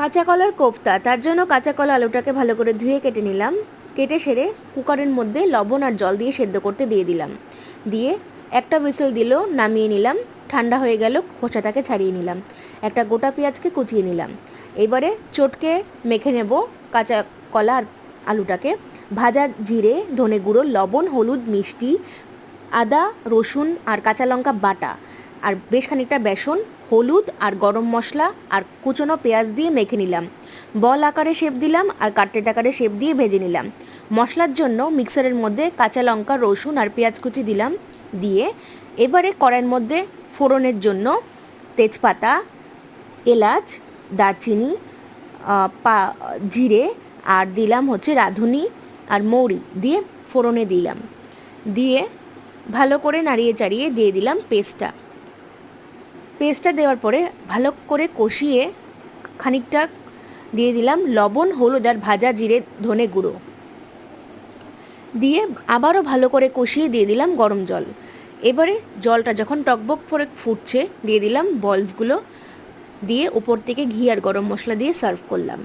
কাঁচা কলার কোফতা, তার জন্য কাঁচা কলা আলুটাকে ভালো করে ধুয়ে কেটে নিলাম। কেটে সেরে কুকারের মধ্যে লবণ আর জল দিয়ে সেদ্ধ করতে দিয়ে দিলাম। দিয়ে একটা হুইসেল দিল, নামিয়ে নিলাম, ঠান্ডা হয়ে গেল, খোসাটাকে ছাড়িয়ে নিলাম। একটা গোটা পেঁয়াজকে কুচিয়ে নিলাম। এবারে চটকে মেখে নেব কাঁচা কলা আলুটাকে। ভাজা জিরে, ধনে গুঁড়ো, লবণ, হলুদ, মিষ্টি, আদা, রসুন আর কাঁচা লঙ্কা বাটা। আর বেশ খানিকটা বেসন, হলুদ আর গরম মশলা আর কুচনো পেঁয়াজ দিয়ে মেখে নিলাম। বল আকারে শেপ দিলাম আর কাটলেট আকারে শেপ দিয়ে ভেজে নিলাম। মশলার জন্য মিক্সারের মধ্যে কাঁচা লঙ্কা, রসুন আর পেঁয়াজ কুচি দিলাম। দিয়ে এবারে কড়াইয়ের মধ্যে ফোড়নের জন্য তেজপাতা, এলাচ, দারচিনি পা, জিরে আর দিলাম হচ্ছে রাঁধুনি আর মৌরি দিয়ে ফোড়নে দিলাম। দিয়ে ভালো করে নাড়িয়ে চাড়িয়ে দিয়ে দিলাম পেস্টটা পেস্টটা দেওয়ার পরে ভালো করে কষিয়ে খানিকটা দিয়ে দিলাম লবণ, হলুদ আর ভাজা জিরে, ধনে গুঁড়ো। দিয়ে আবারও ভালো করে কষিয়ে দিয়ে দিলাম গরম জল। এবারে জলটা যখন টকবক করে ফুটছে, দিয়ে দিলাম বলসগুলো দিয়ে উপর থেকে ঘি আর গরম মশলা দিয়ে সার্ভ করলাম।